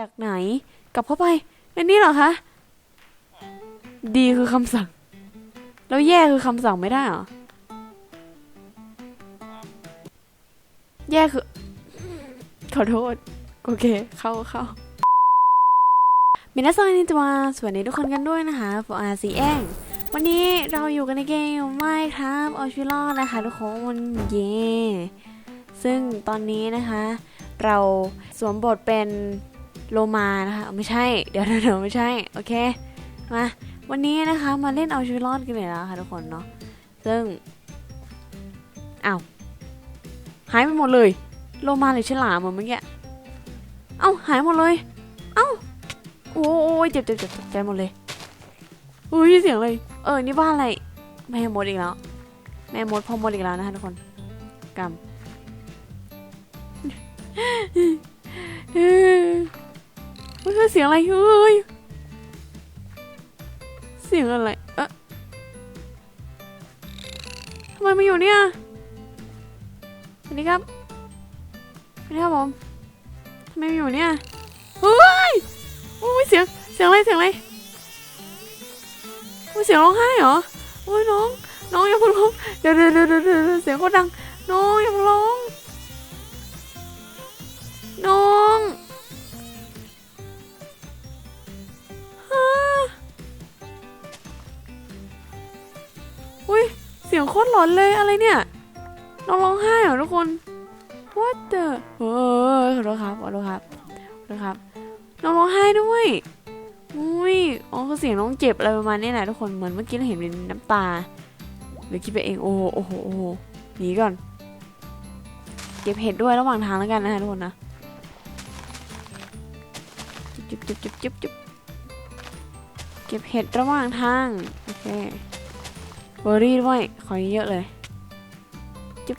จากไหน กลับเข้าไปในนี้เหรอคะดีคือคำสั่ง แล้วแย่คือคำสั่งไม่ได้เหรอ แย่คือ ขอโทษ โอเค เข้าเข้ามินาซอยนิจวาสวัสดีทุกคนกันด้วยนะคะฟออาซีแองวันนี้เราอยู่กันในเกมไม่ครับเอาชีวิตรอดนะคะทุกคนเย่ซึ่งตอนนี้นะคะ เราสวมบทเป็น โลมานะคะไม่ใช่ เดี๋ยวเดี๋ยวไม่ใช่ โอเค มา วันนี้นะคะมาเล่นเอาชีวิตรอดกันเลยแล้วค่ะทุกคนเนาะ ซึ่งอ้าวหายไปหมดเลย โลมาหรือฉลามเหมือนเมื่อกี้ เอ้าหายหมดเลย เอ้า โอ้ยเจ็บเจ็บเจ็บตกใจหมดเลยอุ้ยเสียงเลย เออ นี่บ้านอะไร แม่มดอีกแล้ว แม่มดพ่อมดอีกแล้วนะคะทุกคนกำเฮ้ย เฮ้ยเสียงอะไรเฮ้ยเสียงอะไรเอ๊ะทำไมมาอยู่เนี่ยสวัสดีครับสวัสดีครับผมทำไมมาอยู่เนี่ยเฮ้ยโอ้ยเสียงเสียงอะไรเสียงอะไรโอ้ยเสียงร้องไห้เหรอโอ้ยน้องน้องอย่าพิ่งร้องเดี๋ยวเดี๋ยวเดี๋ยวเดี๋ยวเดี๋ยวเสียงโคตรดังน้องอย่าพิ่งร้อง ตรหลอนเลยอะไรเนี่ยน้องร้องไห้เหรอทุกคน what the เฮ้ยขอโทษครับขอโทษครับขอโทษครับน้องร้องไห้ด้วยอุ้ยอ๋อคือเสียงน้องเจ็บอะไรประมาณนี้แหละทุกคนเหมือนเมื่อกี้เราเห็นเป็นน้ำตาหรือคิดไปเองโอ้โหโอ้โหโอ้โหหนีก่อน เก็บเห็ดด้วยระหว่างทางแล้วกันนะคะทุกคนนะจุ๊บจุ๊บจุ๊บจุ๊บจุ๊บเก็บเห็ดระหว่างทางโอเค เบอร์รี่ด้วยขอเยอะเลยจุ๊บ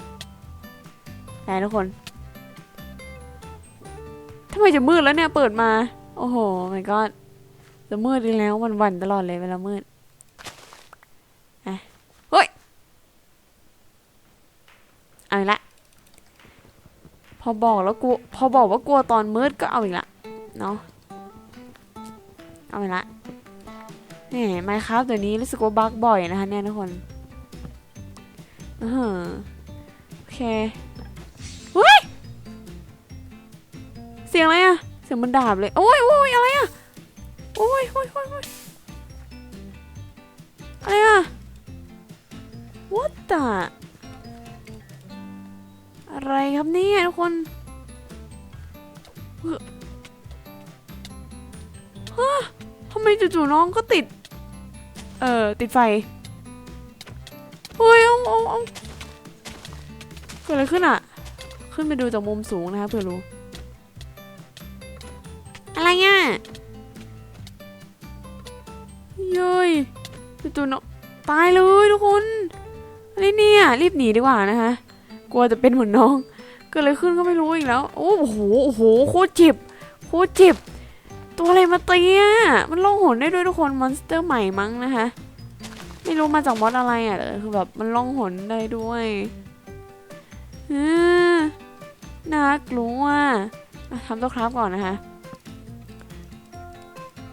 ได้ทุกคนทำไมจะมืดแล้วเนี่ยเปิดมา โอ้โหไม่ก็จะมืดอีกแล้ววันๆตลอดเลยเวลามืดอะเฮ้ยเอาอีกละ พอบอกแล้วกลัวพอบอกว่ากลัวตอนมืดก็เอาอีกละเนาะเอาไปละ นี่ไมครับตัวนี้รู้สึกว่าบั๊กบ่อยนะคะเนี่ยทุกคนอืออโอเคเฮ้ยเสียงอะไรอะเสียงมันดาบเลย โอ้ยโอ้ยอะไรอะโอ้ยโอ้ยโอ้ยโอ้ยอะไรอะ what the อะไรครับเนี่ยทุกคนเฮ้อทำไมจู่ๆน้องก็ติด เออติดไฟเฮ้ยเอาเอาเอาเกิดอะไรขึ้นอะ ขึ้นไปดูจากมุมสูงนะคะเพื่อรู้ อะไรอะเย้ยจู่ๆน้องตายเลยทุกคนอะไรเนี่ยรีบหนีดีกว่านะคะ กลัวจะเป็นเหมือนน้อง เกิดอะไรขึ้นก็ไม่รู้อีกแล้ว โอ้โห โอ้โห โคตรเจ็บ โคตรเจ็บ ตัวอะไรมาตีอะมันล่องหนได้ด้วยทุกคนมอนสเตอร์ใหม่มั้งนะคะ ไม่รู้มาจากมอสอะไรอะคือแบบมันล่องหนได้ด้วยน่ากลัวทำตัวครับก่อนนะคะ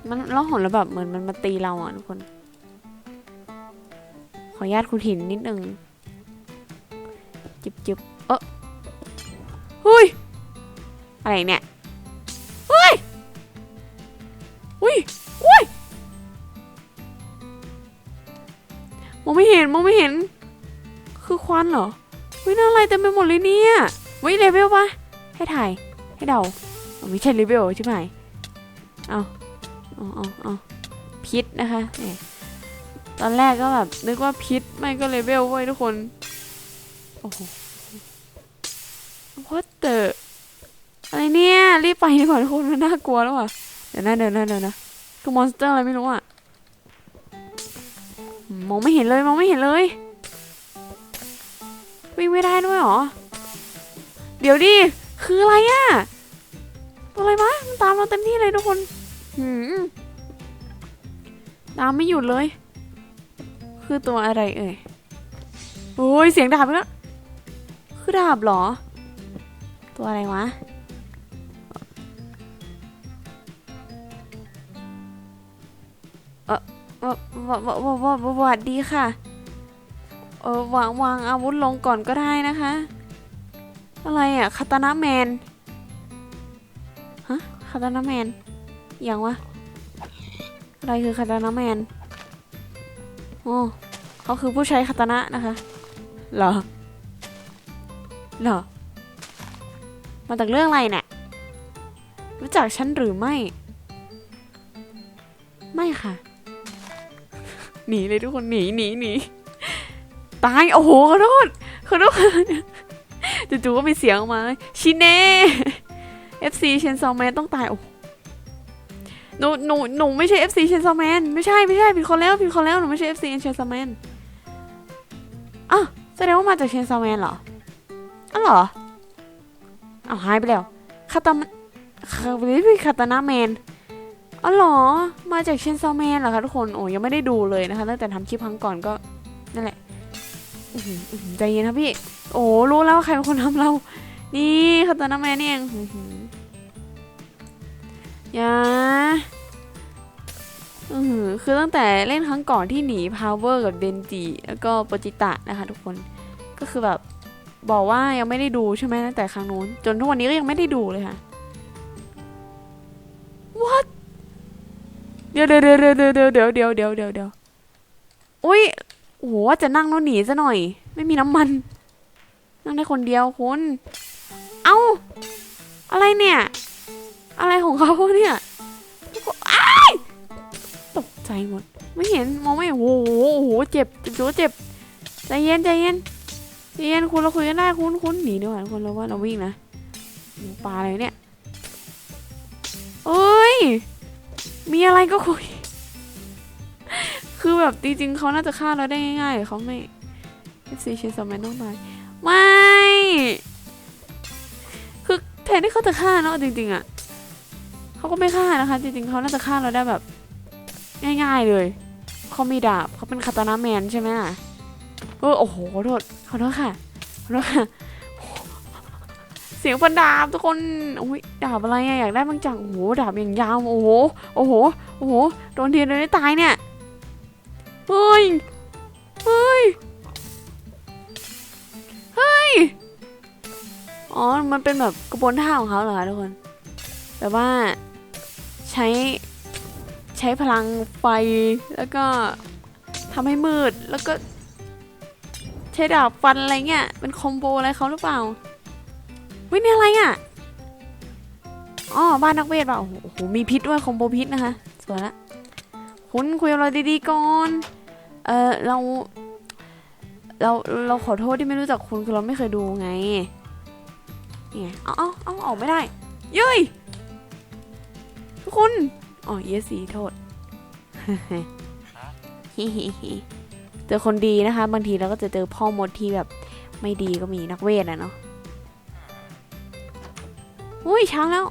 มันล่องหนแล้วแบบเหมือนมันมาตีเราอะทุกคน ขออนุญาตคุณหินนิดนึงจิบจิบเออเฮ้ย อะไรเนี่ย ห็นมองไม่เห็น คือควันเหรอเฮ้ยน่าอะไรเต็มไปหมดเลยเนี่ยเฮ้ยเลเวลปะให้ถ่ายให้เดาไม่ใช่เลเวลใช่ไหมเอาเอาเอาเอาพิษนะคะเนี่ยตอนแรกก็แบบนึกว่าพิษไม่ก็เลเวลเว้ยทุกคนโอ้โห what the อะไรเนี่ยรีบไปดีกว่าทุกคนมันน่ากลัวแล้วอะเดี๋ยวนะเดี๋ยวนะเดี๋ยวนะคือมอนสเตอร์อะไรไม่รู้อะ มองไม่เห็นเลยมองไม่เห็นเลย วิ่งไม่ได้ด้วยหรอ เดี๋ยวดิคืออะไรอะตัวอะไรวะมันตามเราเต็มที่เลยทุกคนหืมตามไม่หยุดเลย คือตัวอะไรเอ่ยโอ้ยเสียงดาบอีกแล้วคือดาบหรอ ตัวอะไรวะ ววววววสวัสดีค่ะ เออวางวางอาวุธลงก่อนก็ได้นะคะ อะไรอะคาตานะแมน ฮะคาตานะแมน อย่างวะ อะไรคือคาตานะแมน โอ้เขาคือผู้ใช้คาตานะนะคะ เหรอ เหรอ มาจากเรื่องอะไรเนี่ย รู้จักฉันหรือไม่ ไม่ค่ะ หนีเลยทุกคนหนีหนีหนีตายโอ้โหขอโทษขอโทษจู่ๆก็มีเสียงออกมาชินเน่ FC เชนซอแมนต้องตายโอ้หนูหนูหนูไม่ใช่ FC เชนซอแมนไม่ใช่ไม่ใช่ผิดคนแล้วผิดคนแล้วหนูไม่ใช่ FC เชนซอแมนอ้าวแสดงว่ามาจากเชนซอแมนเหรออ้าวเหรออ้าหายไปแล้วคาตาคาคาตานาแมน อ๋อเหรอ มาจากเชนซอแมนเหรอคะทุกคน โอ้ยังไม่ได้ดูเลยนะคะ ตั้งแต่ทำคลิปครั้งก่อนก็นั่นแหละใจเย็นครับพี่ โอ้รู้แล้วว่าใครเป็นคนทำเรา นี่คาตานาแมนนี่เองอื้อหืออย่าอือหือคือตั้งแต่เล่นครั้งก่อนที่หนีพาวเวอร์กับเดนจิแล้วก็โปจิตะนะคะทุกคน ก็คือแบบบอกว่ายังไม่ได้ดูใช่ไหมตั้งแต่ครั้งนู้น จนทุกวันนี้ก็ยังไม่ได้ดูเลยค่ะ เดี๋ยวเดี๋ยวเดี๋ยวเดี๋ยวเดี๋ยวเดี๋ยวเดี๋ยวเดี๋ยวเดี๋ยวเดี๋ยวอุ้ยโอ้โหจะนั่งแล้วหนีซะหน่อย ไม่มีน้ำมัน นั่งได้คนเดียวคุณเอ้า อะไรเนี่ย อะไรของเขาเนี่ยอ้ายตกใจหมด ไม่เห็นมองไม่เห็นโอ้โหโอ้โหเจ็บเจ็บเจ็บใจเย็นใจเย็นใจเย็นคุณเราคุยกันได้คุณคุณหนีดีกว่าคุณเราว่าเราวิ่งนะหมูปลาอะไรเนี่ยเอ้ย มีอะไรก็คุย คือแบบจริงๆเขาน่าจะฆ่าเราได้ง่ายๆเขาไม่ FC เชนซอมแมนต้องตายไม่ คือแทนที่เขาจะฆ่าเนาะจริงๆอะเขาก็ไม่ฆ่านะคะ จริงๆเขาน่าจะฆ่าเราได้แบบ ง่ายๆเลยเขามีดาบเขาเป็นคาตานาแมนใช่ไหมล่ะเออโอ้โหขอโทษขอโทษค่ะขอโทษค่ะ เสียงฟันดาบทุกคนโอ้ยดาบอะไรอะอยากได้บางจังโอ้โหดาบอย่างยาวโอ้โหโอ้โหโอ้โหโดนเทีเดียได้ตายเนี่ยเฮ้ยเฮ้ยเฮ้ยอ๋อมันเป็นแบบกระบวนท่าของเขาเหรอคะทุกคนแบบว่าใช้ใช้พลังไฟแล้วก็ทำให้มืดแล้วก็ใช้ดาบฟันอะไรเงี้ยเป็นคอมโบอะไรเขาหรือเปล่า วินี่อะไรอะอ๋อบ้านนักเวทเปล่าโอ้โหมีพิษด้วยคอมโบพิษนะคะสวยละคุณคุยกับเราดีๆก่อนเออเราเราเราขอโทษที่ไม่รู้จักคุณคือเราไม่เคยดูไงนี่ยเอาเอาเอาออกไม่ได้เย้ยทุกคนอ๋อเยสีโทษฮิฮิฮิเจอคนดีนะคะ บางทีเราก็จะเจอพ่อมดที่แบบไม่ดีก็มีนักเวทอะเนาะ อุ้ยเช้าแล้ว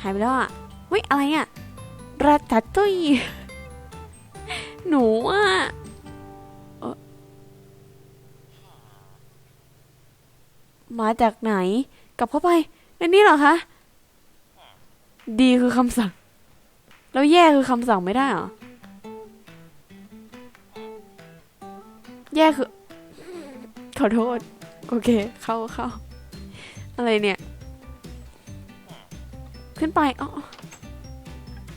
หายไปแล้วอะอุ้ยอะไรอะราตาตุยหนูอะเอ่อมาจากไหน กลับเข้าไปในนี่เหรอคะ ดีคือคำสั่ง แล้วแย่คือคำสั่งไม่ได้เหรอ แย่คือ ขอโทษ โอเค เข้าเข้าอะไรเนี่ย ขึ้นไปอ๋อ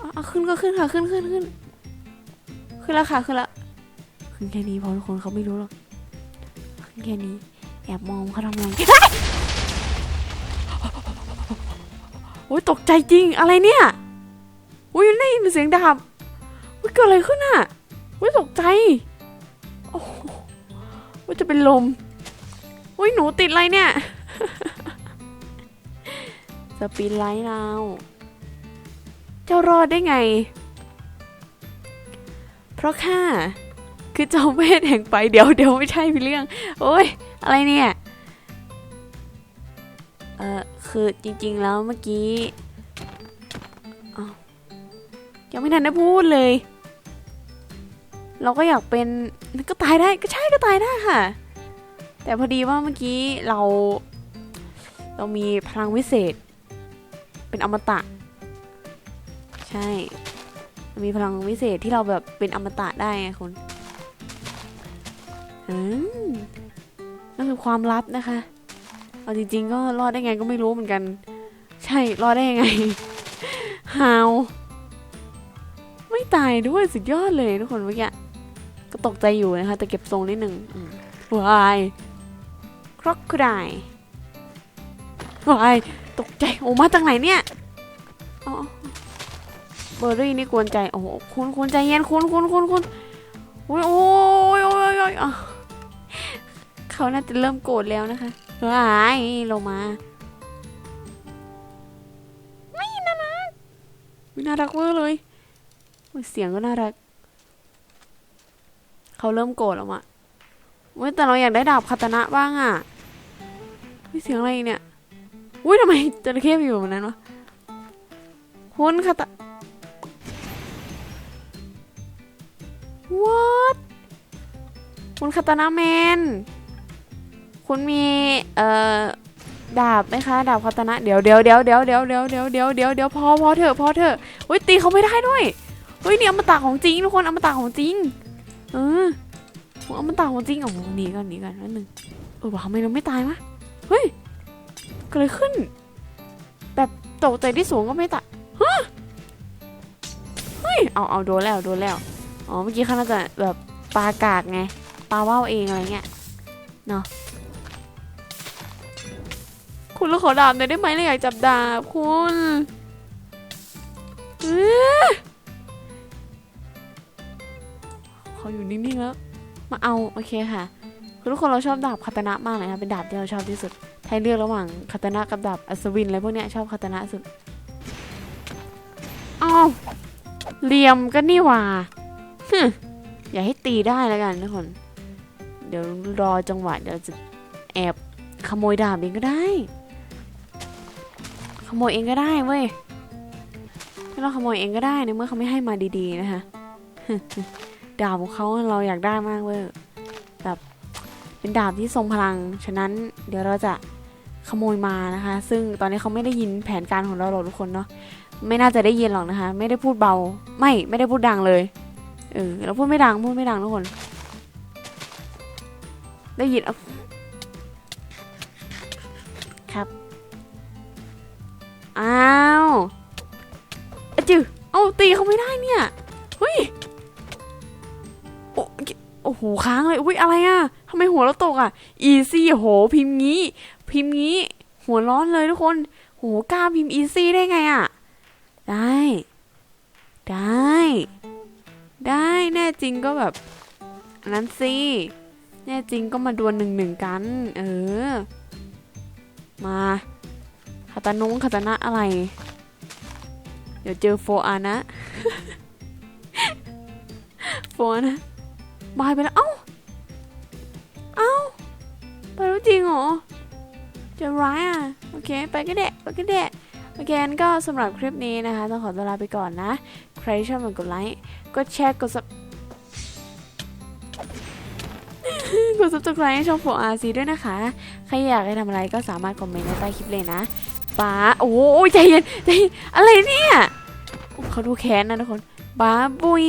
อ๋อขึ้นก็ขึ้นค่ะขึ้นขึ้นขึ้นขึ้นแล้วค่ะขึ้นแล้วขึ้นแค่นี้เพอทุกคนเขาไม่รู้หรอกขึ้นแค่นี้แอบมองเขาทำไรเฮ้ยโอ้ยตกใจจริงอะไรเนี่ยอุ้ยนี่มันเสียงดาบอุ้ยเกิดอะไรขึ้นอะอุ้ยตกใจโอ้โหว่าจะเป็นลมอุ้ยหนูติดอะไรเนี่ย ปินไลท์เราเจ้ารอดได้ไง เพราะข้าคือจอมเวทแห่งไปเดี๋ยวเดี๋ยวไม่ใช่พี่เรื่อง โอ้ยอะไรเนี่ย เออคือจริง ๆ แล้วเมื่อกี้ยังไม่ทันได้พูดเลย เราก็อยากเป็นก็ตายได้ก็ใช่ก็ตายได้ค่ะ แต่พอดีว่าเมื่อกี้เรา เรามีพลังวิเศษ เป็นอมตะ ใช่ มีพลังวิเศษที่เราแบบเป็นอมตะได้ไงคุณอืมนั่นคือความลับนะคะเอาจริงๆก็รอดได้ไงก็ไม่รู้เหมือนกัน ใช่รอดได้ยังไงฮาวไม่ตายด้วยสุดยอดเลยทุกคนเมื่อกี้ก็ตกใจอยู่นะคะ แต่เก็บทรงนิดหนึ่งวายครอกคดายวาย ตกใจโอ้มาจากไหนเนี่ยอ๋อเบอร์รี่นี่กวนใจโอ้โหคุณคุณใจเย็นคุณคุณคุณคุณโอ้ยโอ้ยโอ้ยโอ้ยเขาน่าจะเริ่มโกรธแล้วนะคะวายลงมา ไม่น่ารักน่ารักเวอร์เลยเสียงก็น่ารัก เขาเริ่มโกรธแล้วอะเว้ยแต่เราอยากได้ดาบคาตานะบ้างอะเฮ้ยเสียงอะไรเนี่ย อุ้ยทำไมจระเข้ไปอยู่แบบนั้นวะคุณคาตา what คุณคาตานะแมน คุณมี เอ่อ ดาบไหมคะ ดาบคาตานะ เดี๋ยวเดี๋ยวเดี๋ยวเดี๋ยวเดี๋ยวเดี๋ยวเดี๋ยวเดี๋ยวเดี๋ยวเดี๋ยวพอพอเถอะพอเถอะเฮ้ยตีเขาไม่ได้ด้วยเฮ้ยนี่อมตะของจริงทุกคนอมตะของจริง เออโหอมตะของจริงอ๋อหนีกันหนีกันนิดนึงเออว่าทำไมเราไม่ตายวะเฮ้ย กิดอะไรขึ้น แบบตกใจที่สูงก็ไม่ตายฮะเฮ้ยเอาเอาโดนแล้วโดนแล้วอ๋อเมื่อกี้เขาน่าจะแบบปลากากไงปลาว่าวเองอะไรเงี้ยเนาะคุณเราขอดาบหน่อยได้ไหมเราอยากจับดาบคุณเขาอยู่นิ่งๆแล้ว มาเอา โอเคค่ะ คือทุกคนเราชอบดาบคาตานะมากเลยนะเป็นดาบที่เราชอบที่สุด ให้เลือกระหว่างคาตานะกับดาบอัศวินอะไรพวกเนี้ยชอบคาตานะสุดอ้าวเหลี่ยมกันนี่หว่าฮึอย่าให้ตีได้แล้วกันทุกคน เดี๋ยวรอจังหวะเดี๋ยวจะแอบขโมยดาบเองก็ได้ ขโมยเองก็ได้เว้ยให้เราขโมยเองก็ได้ในเมื่อเขาไม่ให้มาดีๆนะคะดาบของเขาเราอยากได้มากเว้ยแบบเป็นดาบที่ทรงพลัง ฉะนั้นเดี๋ยวเราจะ ขโมยมานะคะ ซึ่งตอนนี้เขาไม่ได้ยินแผนการของเราหรอกทุกคนเนาะไม่น่าจะได้ยินหรอกนะคะ ไม่ได้พูดเบา ไม่ไม่ได้พูดดังเลยเออเราพูดไม่ดังพูดไม่ดังทุกคน ได้ยินครับอ้าวอจือเอาตีเขาไม่ได้เนี่ยเฮ้ยโอ้โหค้างเลยอุ้ยอะไรอะทำไมหัวเราตกอะอีซี่โหพิมพ์งี้ พิมพ์งี้ หัวร้อนเลยทุกคน โหกล้าพิมพ์อีซี่ได้ไงอะได้ ได้ ได้แน่จริงก็แบบนนั้นสิแน่จริงก็มาดวลหนึ่งหนึ่งกัน เออ มาคาตานุงคาตานะอะไร เดี๋ยวเจอโฟอานะ โฟอานะ บายไปแล้ว เอ้า เอ้า ไปแล้วจริงเหรอ จะร้ายอะ โอเค ไปก็เดะไปก็เดะโอเคงั้นก็สำหรับคลิปนี้นะคะ ต้องขอตัวลาไปก่อนนะ ใครชอบกดไลค์ กดแชร์ กด sub กด subscribe ให้ช่อง 4RC ด้วยนะคะ ใครอยากให้ทำอะไรก็สามารถคอมเมนต์ใต้คลิปเลยนะป้าโอ้ยใจเย็นใจเย็นอะไรเนี่ยเขาดูแค้นนะทุกคนบ้าบุย